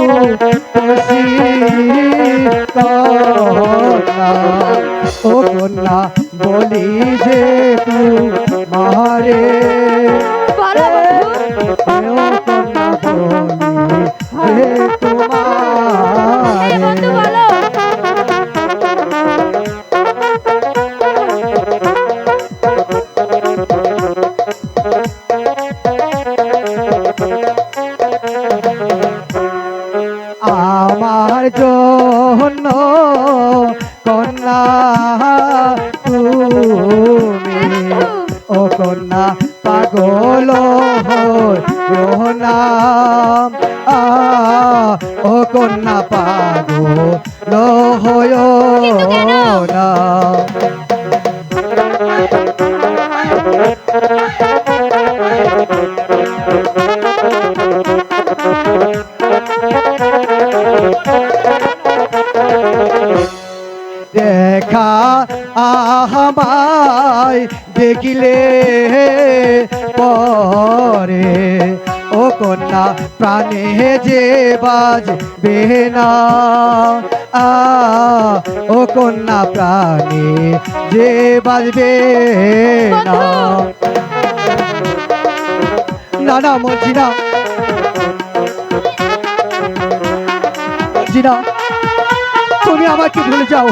ও কন্যা বলি যে তু মারে কন্যা বলি তোমারে আমার জন্য কন্যা তুমি ও কন্যা পাগল হইও না আ, ও কন্যা পাগল কেন? না দেখা আহমায় দেখিলে পরে। ও কন্যা, প্রাণে যে বাজবে না। আ, ও কন্যা, প্রাণে যে বাজবে না। না না বলছি না তুমি আমাকে ভুলে যাও।